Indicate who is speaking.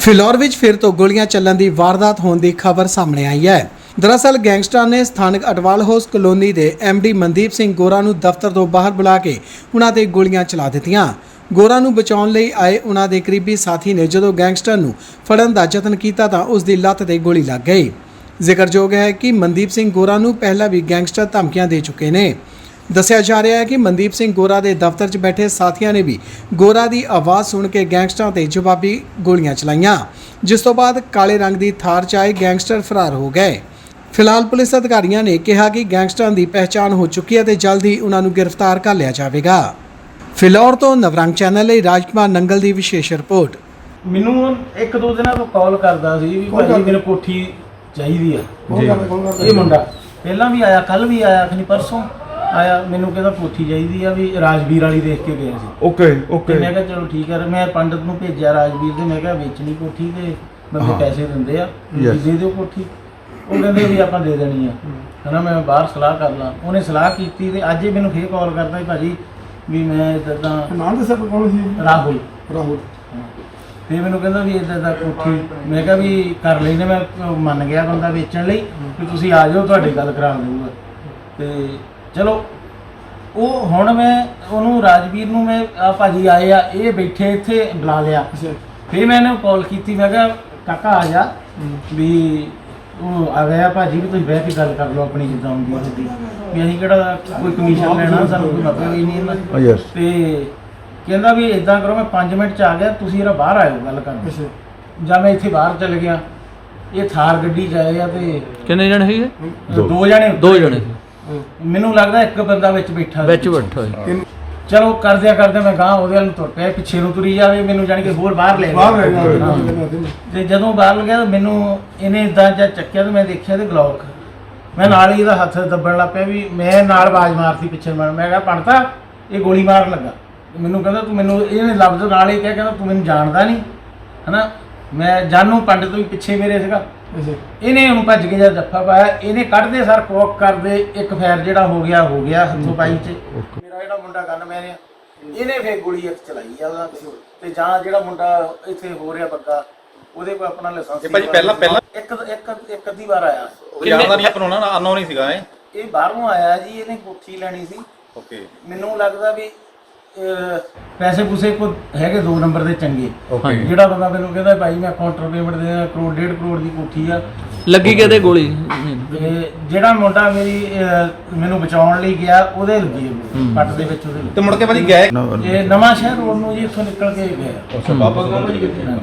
Speaker 1: ਫਿਲੌਰ ਵਿੱਚ ਫਿਰ ਤੋਂ ਗੋਲੀਆਂ ਚੱਲਣ ਦੀ ਵਾਰਦਾਤ ਹੋਣ ਦੀ ਖਬਰ ਸਾਹਮਣੇ ਆਈ ਹੈ। ਦਰਅਸਲ ਗੈਂਗਸਟਰ ਨੇ ਸਥਾਨਕ ਅਟਵਾਲ ਹਾਊਸ ਕਲੋਨੀ ਦੇ ਡੀ ਮਨਦੀਪ ਸਿੰਘ ਗੋਰਾ ਨੂੰ ਦਫ਼ਤਰ ਤੋਂ ਬਾਹਰ ਬੁਲਾ ਕੇ ਉਹਨਾਂ ਤੇ ਗੋਲੀਆਂ ਚਲਾ ਦਿੱਤੀਆਂ। ਗੋਰਾ ਨੂੰ ਬਚਾਉਣ ਲਈ ਆਏ ਉਹਨਾਂ ਦੇ ਕਰੀਬੀ ਸਾਥੀ ਨੇ ਜਦੋਂ ਗੈਂਗਸਟਰ ਨੂੰ ਫੜਨ ਦਾ ਯਤਨ ਕੀਤਾ ਤਾਂ ਉਸ ਦੀ ਲੱਤ ਤੇ ਗੋਲੀ ਲੱਗ ਗਈ। ਜ਼ਿਕਰਯੋਗ ਹੈ ਕਿ ਮਨਦੀਪ ਸਿੰਘ ਗੋਰਾ ਨੂੰ ਪਹਿਲਾਂ ਵੀ ਗੈਂਗਸਟਰ ਧਮਕੀਆਂ ਦੇ ਚੁੱਕੇ ਨੇ। ਦੱਸਿਆ ਜਾ ਰਿਹਾ ਹੈ ਕਿ ਮਨਦੀਪ ਸਿੰਘ ਗੋਰਾ ਦੇ ਦਫ਼ਤਰ 'ਚ ਬੈਠੇ ਸਾਥੀਆਂ ਨੇ ਵੀ ਗੋਰਾ ਦੀ ਆਵਾਜ਼ ਸੁਣ ਕੇ ਗੈਂਗਸਟਰਾਂ ਤੇ ਜਵਾਬੀ ਗੋਲੀਆਂ ਚਲਾਈਆਂ ਜਿਸ ਤੋਂ ਬਾਅਦ ਕਾਲੇ ਰੰਗ ਦੀ ਥਾਰ 'ਚ ਆਏ ਗੈਂਗਸਟਰ ਫਰਾਰ ਹੋ ਗਏ। ਫਿਲਹਾਲ ਪੁਲਿਸ ਅਧਿਕਾਰੀਆਂ ਨੇ ਕਿਹਾ ਕਿ ਗੈਂਗਸਟਰਾਂ ਦੀ ਪਹਿਚਾਣ ਹੋ ਚੁੱਕੀ ਹੈ ਤੇ ਜਲਦ ਹੀ ਉਹਨਾਂ ਨੂੰ ਗ੍ਰਿਫਤਾਰ ਕਰ ਲਿਆ ਜਾਵੇਗਾ। ਫਿਲੌਰ ਤੋਂ ਨਵਰੰਗ ਚੈਨਲ ਲਈ ਰਾਜਕੁਮਾਰ ਨੰਗਲ ਦੀ ਵਿਸ਼ੇਸ਼ ਰਿਪੋਰਟ।
Speaker 2: ਮੈਨੂੰ ਇੱਕ ਦੋ ਦਿਨਾਂ ਤੋਂ ਕਾਲ ਕਰਦਾ ਸੀ ਵੀ
Speaker 3: ਕਰਦਾ?
Speaker 2: ਮੇਰੇ ਕੋਠੀ ਚਾਹੀਦੀ ਆ। ਇਹ ਮੁੰਡਾ। ਪਹਿਲਾਂ ਵੀ ਆਇਆ ਕੱਲ ਵੀ ਆਇਆ ਖਨੀ ਪਰਸੋਂ। ਆਇਆ ਮੈਨੂੰ ਕਹਿੰਦਾ ਕੋਠੀ ਚਾਹੀਦੀ ਆ ਵੀ ਰਾਜਵੀਰ ਵਾਲੀ ਦੇਖ ਕੇ ਗਿਆ ਸੀ।
Speaker 3: ਓਕੇ
Speaker 2: ਤੇ
Speaker 3: ਓਕੇ
Speaker 2: ਮੈਂ ਕਿਹਾ ਚਲੋ ਠੀਕ ਹੈ ਮੈਂ ਪੰਡਤ ਨੂੰ ਭੇਜਿਆ ਰਾਜਵੀਰ ਦੇ ਮੈਂ ਕਿਹਾ ਵੇਚਣੀ ਕੋਠੀ ਤੇ ਬੰਦੇ
Speaker 3: ਹਾਂ।
Speaker 2: ਪੈਸੇ ਦਿੰਦੇ ਆ ਵੀ
Speaker 3: Yes.
Speaker 2: ਦੇ ਦਿਓ ਕੋਠੀ। ਉਹ ਕਹਿੰਦੇ ਵੀ ਆਪਾਂ ਦੇ ਦੇਣੀ ਆ। ਕਹਿੰਦਾ ਮੈਂ ਬਾਹਰ ਸਲਾਹ ਕਰ ਲਾਂ। ਉਹਨੇ ਸਲਾਹ ਕੀਤੀ ਤੇ ਅੱਜ ਹੀ ਮੈਨੂੰ ਫੇਰ ਕਾਲ ਕਰਦਾ ਵੀ ਭਾਜੀ ਵੀ ਮੈਂ ਇਦਾਂ ਦਾ
Speaker 3: ਨਾਮ ਦੱਸਿਆ ਕੌਣ ਸੀ?
Speaker 2: ਰਾਹੁਲ।
Speaker 3: ਰਾਹੁਲ।
Speaker 2: ਤੇ ਮੈਨੂੰ ਕਹਿੰਦਾ ਵੀ ਇਦਾਂ ਦਾ ਕੋਠੀ ਮੈਂ ਕਿਹਾ ਵੀ ਕਰ ਲੈਨੇ ਮੈਂ ਮੰਨ ਗਿਆ ਬੰਦਾ ਵੇਚਣ ਲਈ ਵੀ ਤੁਸੀਂ ਆ ਜਾਓ ਤੁਹਾਡੀ ਗੱਲ ਕਰਾ ਦਊਗਾ। ਤੇ ਚਲੋ ਉਹ ਹੁਣ ਮੈਂ ਉਹਨੂੰ ਰਾਜਵੀਰ ਨੂੰ ਮੈਂ ਆ ਭਾਜੀ ਆਏ ਆ ਇਹ ਬੈਠੇ ਇੱਥੇ ਬੁਲਾ ਲਿਆ। ਫਿਰ ਮੈਂ ਇਹਨੂੰ ਕਾਲ ਕੀਤੀ ਮੈਂ ਕਿਹਾ ਕਾਕਾ ਆ ਜਾ। ਵੀ ਉਹ ਆ ਗਿਆ ਭਾਜੀ ਵੀ ਤੁਸੀਂ ਬਹਿ ਕੇ ਗੱਲ ਕਰ ਲਓ ਆਪਣੀ ਜਿੱਦਾਂ ਹੁੰਦੀ ਹੈ ਤੁਹਾਡੀ ਵੀ ਅਸੀਂ ਕਿਹੜਾ ਕੋਈ ਕਮਿਸ਼ਨ ਲੈਣਾ ਸਾਨੂੰ ਕੋਈ ਮਤਲਬ ਹੀ ਨਹੀਂ ਇਹਨਾਂ
Speaker 3: ਯੈਸ
Speaker 2: ਤੇ ਕਹਿੰਦਾ ਵੀ ਇਦਾਂ ਕਰੋ ਮੈਂ 5 ਮਿੰਟ ਚ ਆ ਗਿਆ ਤੁਸੀਂ ਜਰਾ ਬਾਹਰ ਆਇਓ ਗੱਲ ਕਰਨ। ਜਾਂ ਮੈਂ ਇੱਥੇ ਬਾਹਰ ਚੱਲ ਗਿਆ। ਇਹ ਥਾਰ ਗੱਡੀ ਚ ਆਏ ਆ ਤੇ
Speaker 4: ਕਿੰਨੇ ਜਣੇ ਸੀਗੇ?
Speaker 3: ਦੋ।
Speaker 2: ਦੋ ਜਣੇ।
Speaker 4: ਦੋ ਜਣੇ
Speaker 2: ਮੈਨੂੰ ਲੱਗਦਾ ਇੱਕ ਬੰਦਾ ਵਿੱਚ ਬੈਠਾ
Speaker 4: ਵਿੱਚ। ਬੈਠਾ
Speaker 2: ਚਲੋ ਕਰਦਿਆਂ ਕਰਦੇ ਮੈਂ ਗਾਂ ਉਹਦੇ ਵੱਲ ਨੂੰ ਤੁਰ ਪਿਆ ਪਿੱਛੇ ਨੂੰ ਤੁਰੀ ਜਾਵੇ ਮੈਨੂੰ ਜਾਣੀ ਕਿ ਹੋਰ ਬਾਹਰ ਲੈ ਗਿਆ।
Speaker 3: ਬਾਹਰ
Speaker 2: ਤੇ ਜਦੋਂ ਬਾਹਰ ਲੱਗਿਆ ਤਾਂ ਮੈਨੂੰ ਇਹਨੇ ਇਦਾਂ ਜਾਂ ਚੱਕਿਆ ਤੇ ਮੈਂ ਦੇਖਿਆ ਤੇ ਗਲੌਕ ਮੈਂ ਨਾਲ ਹੀ ਇਹਦਾ ਹੱਥ ਦੱਬਣ ਲੱਗ ਪਿਆ ਵੀ ਮੈਂ ਨਾਲ ਆਵਾਜ਼ ਮਾਰਤੀ ਪਿੱਛੇ ਮਾਰ ਮੈਂ ਕਿਹਾ ਪਣਤਾ ਇਹ ਗੋਲੀ ਮਾਰਨ ਲੱਗਾ। ਮੈਨੂੰ ਕਹਿੰਦਾ ਤੂੰ ਮੈਨੂੰ ਇਹਨੇ ਲਫ਼ਜ਼ ਨਾਲ ਹੀ ਕਿਹਾ ਕਹਿੰਦਾ ਤੂੰ ਮੈਨੂੰ ਜਾਣਦਾ ਨਹੀਂ ਹਨਾ? ਮੈਂ ਜਾਨੂ ਪੰਡਤ ਵੀ ਪਿੱਛੇ ਮੇਰੇ ਸੀਗਾ। ਇਹਨੇ ਉਹਨੂੰ ਭੱਜ ਕੇ ਜਦ ਜੱਫਾ ਪਾਇਆ ਇਹਨੇ ਕੱਢਦੇ ਸਰ ਕੋਕ ਕਰਦੇ ਇੱਕ ਫੈਰ ਜਿਹੜਾ ਹੋ ਗਿਆ ਹੋ ਗਿਆ ਹੱਥੋਂ ਪਾਈ ਚ। ਮੇਰਾ ਜਿਹੜਾ ਮੁੰਡਾ ਗਨ ਮੈਨੇ ਇਹਨੇ ਫੇਰ ਗੋਲੀ ਇੱਕ ਚਲਾਈ ਆ ਉਹਦਾ ਤੇ ਜਾਂ ਜਿਹੜਾ ਮੁੰਡਾ ਇੱਥੇ ਹੋ ਰਿਹਾ ਬੱਗਾ ਉਹਦੇ ਕੋਲ ਆਪਣਾ ਲਾਇਸੈਂਸ
Speaker 5: ਇਹ ਭਾਜੀ ਪਹਿਲਾਂ- ਪਹਿਲਾਂ-
Speaker 2: ਇੱਕ ਇੱਕ ਇੱਕ ਅੱਧੀ ਵਾਰ ਆਇਆ।
Speaker 5: ਜਾਣਦਾ ਨਹੀਂ ਆਪਾਂ ਨੂੰ ਨਾ ਅਨਨੋਨ ਹੀ ਸੀਗਾ ਇਹ।
Speaker 2: ਇਹ ਬਾਹਰੋਂ ਆਇਆ ਜੀ ਇਹਨੇ ਕੋਠੀ ਲੈਣੀ ਸੀ।
Speaker 5: ਓਕੇ।
Speaker 2: ਮੈਨੂੰ ਲੱਗਦਾ ਵੀ ਪੈਸੇ ਪੂਸੇ ਕੋ ਹੈਗੇ ਦੋ ਨੰਬਰ ਦੇ ਚੰਗੇ। ਜਿਹੜਾ ਬੰਦਾ ਮੈਨੂੰ ਕਹਿੰਦਾ ਭਾਈ ਮੈਂ ਕਾਊਂਟਰ ਪੇਮੈਂਟ ਦੇ ਕਰੋੜ ਡੇਢ ਕਰੋੜ ਦੀ ਕੋਠੀ ਆ।
Speaker 4: ਲੱਗੀ ਕਿਹਦੇ ਗੋਲੀ?
Speaker 2: ਤੇ ਜਿਹੜਾ ਮੁੰਡਾ ਮੇਰੀ ਅਹ, ਮੈਨੂੰ ਬਚਾਉਣ ਲਈ ਗਿਆ ਉਹਦੇ ਲੱਗੀ ਗੋਲੀ, ਪੱਟ ਦੇ ਵਿੱਚ ਉਹਦੇ
Speaker 5: ਤੇ ਮੁੜ ਕੇ ਭਾਜੀ ਗਏ?
Speaker 2: ਲੱਗੀ। ਇਹ ਨਵਾਂ ਸ਼ਹਿਰ ਰੋਡ ਨੂੰ ਜੀ ਇੱਥੋਂ ਨਿਕਲ ਕੇ ਗਿਆ
Speaker 5: ਅੱਛਾ ਵਾਪਸ
Speaker 2: ਹਾਂ।